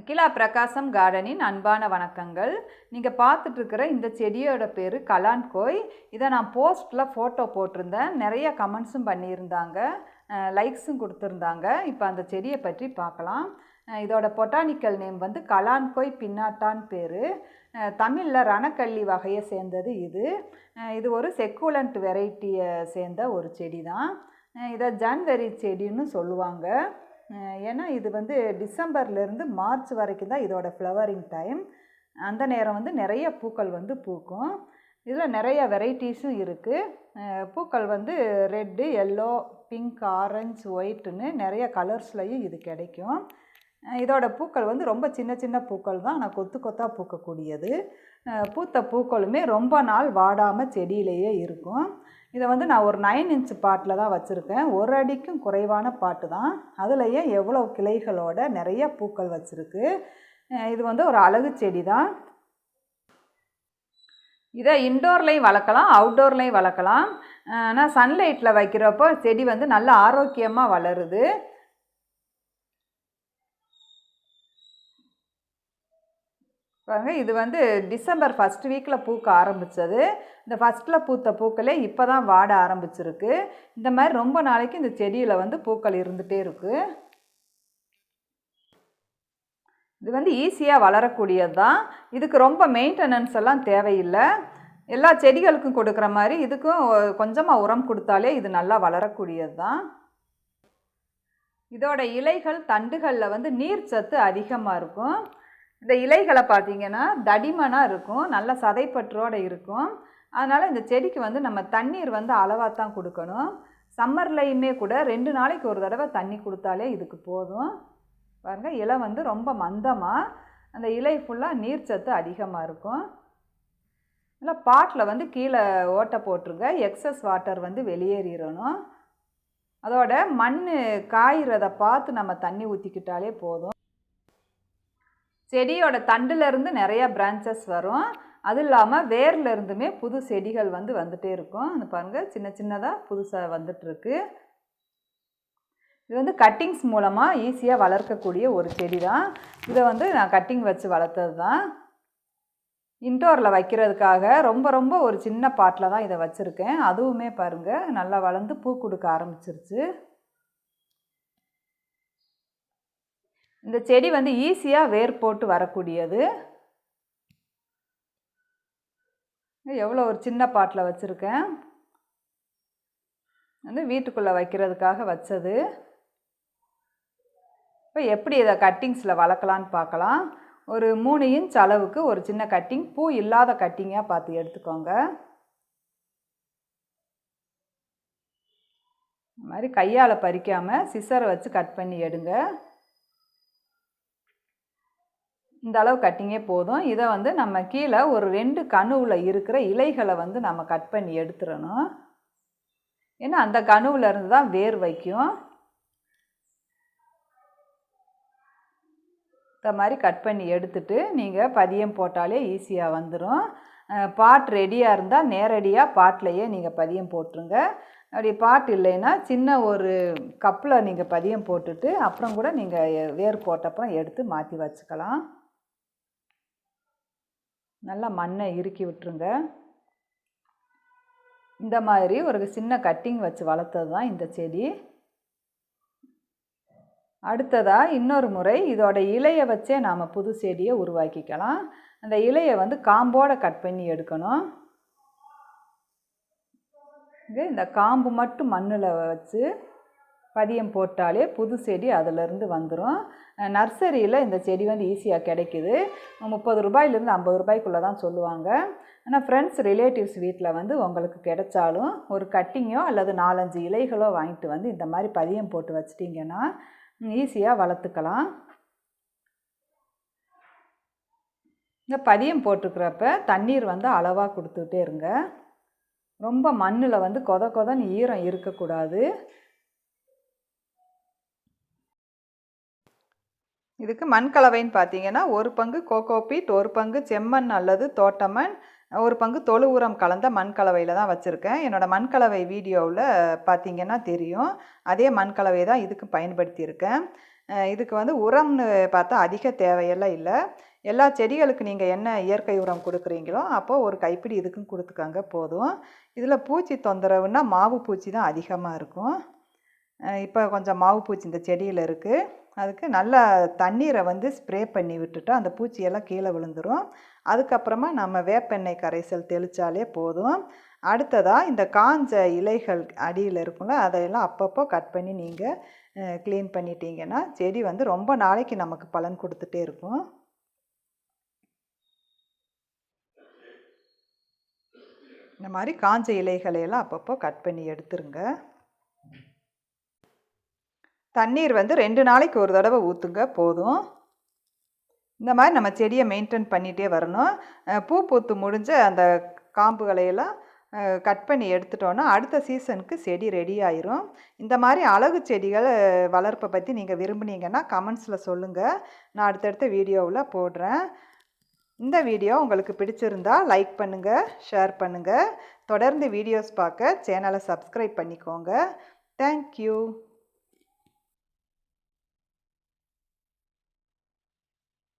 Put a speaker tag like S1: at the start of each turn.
S1: அகிலா பிரகாசம் கார்டனின் அன்பான வணக்கங்கள். நீங்கள் பார்த்துட்ருக்கிற இந்த செடியோட பேர் கலான்கோய் இதை நான் போஸ்ட்டில் ஃபோட்டோ போட்டிருந்தேன். நிறைய கமெண்ட்ஸும் பண்ணியிருந்தாங்க. லைக்ஸும் கொடுத்துருந்தாங்க. இப்போ அந்த செடியை பற்றி பார்க்கலாம். இதோட பொட்டானிக்கல் நேம் வந்து கலான்கோய் பின்னாட்டான் பேர். தமிழில் ரணக்கள்ளி வகையை சேர்ந்தது இது. இது ஒரு செக்குலண்ட் வெரைட்டியை சேர்ந்த ஒரு செடி தான் இதை ஜான்வரி செடின்னு சொல்லுவாங்க. ஏன்னா இது வந்து டிசம்பர்லேருந்து மார்ச் வரைக்கும் தான் இதோட ஃப்ளவரிங் டைம். அந்த நேரம் வந்து நிறைய பூக்கள் வந்து பூக்கும். இதில் நிறைய வெரைட்டிஸும் இருக்குது பூக்கள் வந்து ரெட்டு எல்லோ பிங்க் ஆரஞ்சு ஒயிட்டுன்னு நிறைய கலர்ஸ்லையும் இது கிடைக்கும். இதோட பூக்கள் வந்து ரொம்ப சின்ன சின்ன பூக்கள் தான். ஆனால் கொத்து கொத்தாக பூக்கக்கூடியது. பூத்த பூக்களுமே ரொம்ப நாள் வாடாமல் செடியிலேயே இருக்கும். இதை வந்து நான் ஒரு நைன் இன்ச் பாட்டில் தான் வச்சுருக்கேன். ஒரு அடிக்கும் குறைவான பாட்டு தான். அதுலேயே எவ்வளோ கிளைகளோட நிறைய பூக்கள் வச்சுருக்கு. இது வந்து ஒரு அழகு செடி தான். இதை இன்டோர்லேயும் வளர்க்கலாம் அவுட்டோர்லேயும் வளர்க்கலாம். ஆனால் சன்லைட்டில் வைக்கிறப்போ செடி வந்து நல்ல ஆரோக்கியமாக வளருது. பாருங்க இது வந்து டிசம்பர் ஃபஸ்ட் வீக்கில் பூக்க ஆரம்பித்தது இந்த ஃபஸ்ட்டில் பூத்த பூக்களே இப்போ தான் வாட ஆரம்பிச்சிருக்கு. இந்த மாதிரி ரொம்ப நாளைக்கு இந்த செடியில் வந்து பூக்கள் இருந்துகிட்டே இருக்குது இது வந்து ஈஸியாக வளரக்கூடியது தான் இதுக்கு ரொம்ப மெயின்டெனன்ஸ் எல்லாம் தேவையில்லை. எல்லா செடிகளுக்கும் கொடுக்குற மாதிரி இதுக்கும் கொஞ்சமாக உரம் கொடுத்தாலே இது நல்லா வளரக்கூடியது தான் இதோட இலைகள் தண்டுகளில் வந்து நீர் சத்து அதிகமாக இருக்கும். இந்த இலைகளை பார்த்தீங்கன்னா தடிமனாக இருக்கும் நல்ல சதைப்பற்றோடு இருக்கும். அதனால் இந்த செடிக்கு வந்து நம்ம தண்ணீர் வந்து அளவாக தான் கொடுக்கணும். சம்மர்லையுமே கூட ரெண்டு நாளைக்கு ஒரு தடவை தண்ணி கொடுத்தாலே இதுக்கு போதும். பாருங்கள் இலை வந்து ரொம்ப மந்தமாக அந்த இலை ஃபுல்லாக நீர் சத்து அதிகமாக இருக்கும். இல்லை பாட்டில் வந்து கீழே ஓட்டை போட்டிருக்க எக்ஸஸ் வாட்டர் வந்து வெளியேறிடணும். அதோட மண் காயிறதை பார்த்து நம்ம தண்ணி ஊற்றிக்கிட்டாலே போதும். செடியோட தண்டுலேருந்து நிறையா பிரான்ச்சஸ் வரும். அது இல்லாமல் வேர்லேருந்துமே புது செடிகள் வந்து வந்துகிட்டே இருக்கும். அந்த பாருங்கள் சின்ன சின்னதாக புதுசாக வந்துட்டுருக்கு இது வந்து கட்டிங்ஸ் மூலமாக ஈஸியாக வளர்க்கக்கூடிய ஒரு செடி தான் இதை வந்து நான் கட்டிங் வச்சு வளர்த்தது தான் இன்டோரில் வைக்கிறதுக்காக ரொம்ப ரொம்ப ஒரு சின்ன பாட்டில் தான் இதை வச்சுருக்கேன். அதுவுமே பாருங்கள் நல்லா வளர்ந்து பூ கொடுக்க ஆரம்பிச்சிருச்சு. இந்த செடி வந்து ஈஸியாக வேர் போட்டு வரக்கூடியது. எவ்வளோ ஒரு சின்ன பாட்டில் வச்சுருக்கேன். வந்து வீட்டுக்குள்ளே வைக்கிறதுக்காக வச்சது. இப்போ எப்படி இதை கட்டிங்ஸில் வளர்க்கலான்னு பார்க்கலாம். ஒரு மூணு இன்ச் அளவுக்கு ஒரு சின்ன கட்டிங் பூ இல்லாத கட்டிங்காக பார்த்து எடுத்துக்கோங்க. இந்த மாதிரி கையால் பறிக்காமல் சிசரை வச்சு கட் பண்ணி எடுங்க. இந்த அளவு கட்டிங்கே போதும். இதை வந்து நம்ம கீழே ஒரு ரெண்டு கணுவில் இருக்கிற இலைகளை வந்து நம்ம கட் பண்ணி எடுத்துடணும். ஏன்னா அந்த கணுவில் இருந்து தான் வேர் வைக்கும். இந்த மாதிரி கட் பண்ணி எடுத்துட்டு நீங்கள் பதியம் போட்டாலே ஈஸியாக வந்துடும் பாட் ரெடியாக இருந்தால் நேரடியாக பாட்டிலையே நீங்கள் பதியம் போட்டுருங்க. அப்படி பாட் இல்லைன்னா சின்ன ஒரு கப்பில் நீங்கள் பதியம் போட்டுட்டு அப்புறம் கூட நீங்கள் வேர் போட்டப்புறம் எடுத்து மாற்றி வச்சுக்கலாம். நல்லா மண்ணை இறுக்கி விட்டுருங்க. இந்த மாதிரி ஒரு சின்ன கட்டிங் வச்சு வளர்த்தது தான் இந்த செடி. அடுத்ததாக இன்னொரு முறை இதோட இலையை வச்சே நாம் புது செடியை உருவாக்கிக்கலாம். அந்த இலையை வந்து காம்போட கட் பண்ணி எடுக்கணும். இது இந்த காம்பு மட்டும் மண்ணில் வச்சு பதியம் போட்டாலே புது செடி அதிலிருந்து வந்துடும் நர்சரியில் இந்த செடி வந்து ஈஸியாக கிடைக்குது. முப்பது ரூபாயிலேருந்து ஐம்பது ரூபாய்க்குள்ளே தான் சொல்லுவாங்க. ஆனால் ஃப்ரெண்ட்ஸ் ரிலேட்டிவ்ஸ் வீட்டில் வந்து உங்களுக்கு கிடைச்சாலும் ஒரு கட்டிங்கோ அல்லது நாலஞ்சு இலைகளோ வாங்கிட்டு வந்து இந்த மாதிரி பதியம் போட்டு வச்சிட்டிங்கன்னா ஈஸியாக வளர்த்துக்கலாம். இந்த பதியம் போட்டுக்கிறப்ப தண்ணீர் வந்து அளவாக கொடுத்துக்கிட்டே இருங்க. ரொம்ப மண்ணில் வந்து கொத கொதன்னு ஈரம் இருக்கக்கூடாது. இதுக்கு மண் கலவைன்னு பார்த்தீங்கன்னா ஒரு பங்கு கோகோபீட் ஒரு பங்கு செம்மண் அல்லது தோட்டமண் ஒரு பங்கு தொழு உரம் கலந்த மண் கலவையில் தான் வச்சுருக்கேன். என்னோடய மண் கலவை வீடியோவில் பார்த்தீங்கன்னா தெரியும். அதே மண் கலவை தான் இதுக்கு பயன்படுத்தியிருக்கேன். இதுக்கு வந்து உரம்னு பார்த்தா அதிக தேவையெல்லாம் இல்லை. எல்லா செடிகளுக்கு நீங்கள் என்ன இயற்கை உரம் கொடுக்குறீங்களோ அப்போது ஒரு கைப்பிடி இதுக்கும் கொடுத்துக்கோங்க போதும். இதில் பூச்சி தொந்தரவுன்னா மாவு பூச்சி தான் அதிகமாக இருக்கும். இப்போ கொஞ்சம் மாவு பூச்சி இந்த செடியில் இருக்குது அதுக்கு நல்லா தண்ணீரை வந்து ஸ்ப்ரே பண்ணி விட்டுட்டோம் அந்த பூச்சியெல்லாம் கீழே விழுந்துடும் அதுக்கப்புறமா நம்ம வேப்பெண்ணெய் கரைசல் தெளித்தாலே போதும். அடுத்ததாக இந்த காஞ்ச இலைகள் அடியில் இருக்கும்ல அதையெல்லாம் அப்பப்போ கட் பண்ணி நீங்கள் க்ளீன் பண்ணிட்டீங்கன்னா செடி வந்து ரொம்ப நாளைக்கு நமக்கு பலன் கொடுத்துட்டே இருக்கும். இந்த மாதிரி காஞ்ச இலைகளையெல்லாம் அப்பப்போ கட் பண்ணி எடுத்துருங்க. தண்ணீர் வந்து ரெண்டு நாளைக்கு ஒரு தடவை ஊற்றுங்க போதும். இந்த மாதிரி நம்ம செடியை மெயின்டைன் பண்ணிகிட்டே வரணும். பூ பூத்து முடிஞ்ச அந்த காம்புகளையெல்லாம் கட் பண்ணி எடுத்துட்டோன்னா அடுத்த சீசனுக்கு செடி ரெடி ஆயிரும். இந்த மாதிரி அழகு செடிகள் வளர்ப்பை பற்றி நீங்கள் விரும்புனீங்கன்னா கமெண்ட்ஸில் சொல்லுங்கள் நான் அடுத்தடுத்த வீடியோவில் போடுறேன். இந்த வீடியோ உங்களுக்கு பிடிச்சிருந்தா லைக் பண்ணுங்கள் ஷேர் பண்ணுங்கள் தொடர்ந்து வீடியோஸ் பார்க்க சேனலை சப்ஸ்கிரைப் பண்ணிக்கோங்க. தேங்க்யூ